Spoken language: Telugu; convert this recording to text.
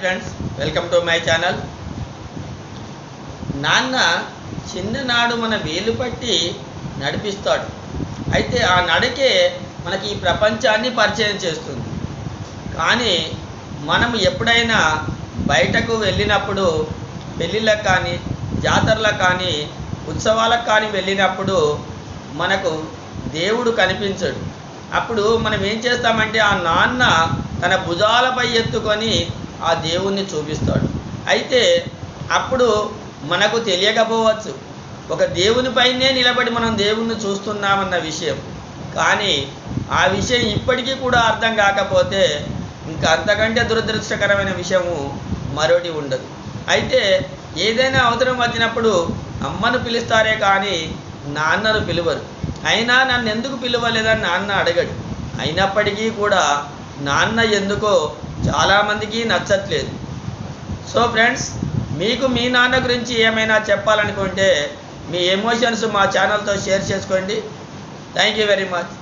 Friends welcome to my channel నాన్న చిన్ననాడు మన వేలు పట్టి నడిపిస్తాడు. అయితే ఆ నడకే మనకి ఈ ప్రపంచాన్ని పరిచయం చేస్తుంది. కానీ మనం ఎప్పుడైనా బయటకు వెళ్ళినప్పుడు పెళ్ళిళ్ళకు కానీ జాతరలకు కానీ ఉత్సవాలకు కానీ వెళ్ళినప్పుడు మనకు దేవుడు కనిపించడు. అప్పుడు మనం ఏం చేస్తామంటే ఆ నాన్న తన భుజాలపై ఎత్తుకొని ఆ దేవుణ్ణి చూపిస్తాడు. అయితే అప్పుడు మనకు తెలియకపోవచ్చు. ఒక దేవునిపైనే నిలబడి మనం దేవుణ్ణి చూస్తున్నామన్న విషయం. కానీ ఆ విషయం ఇప్పటికీ కూడా అర్థం కాకపోతే ఇంకా అంతకంటే దురదృష్టకరమైన విషయము మరొకటి ఉండదు. అయితే ఏదైనా అవసరం వచ్చినప్పుడు అమ్మను పిలుస్తారే కానీ నాన్నను పిలువరు. అయినా నన్ను ఎందుకు పిలవలేదని నాన్న అడగడు. అయినప్పటికీ కూడా నాన్న ఎందుకో చాలామందికి నచ్చట్లేదు. సో ఫ్రెండ్స్ మీకు మీ నాన్న గురించి ఏమైనా చెప్పాలనుకుంటే మీ ఎమోషన్స్ మా ఛానల్తో షేర్ చేసుకోండి. Thank you very much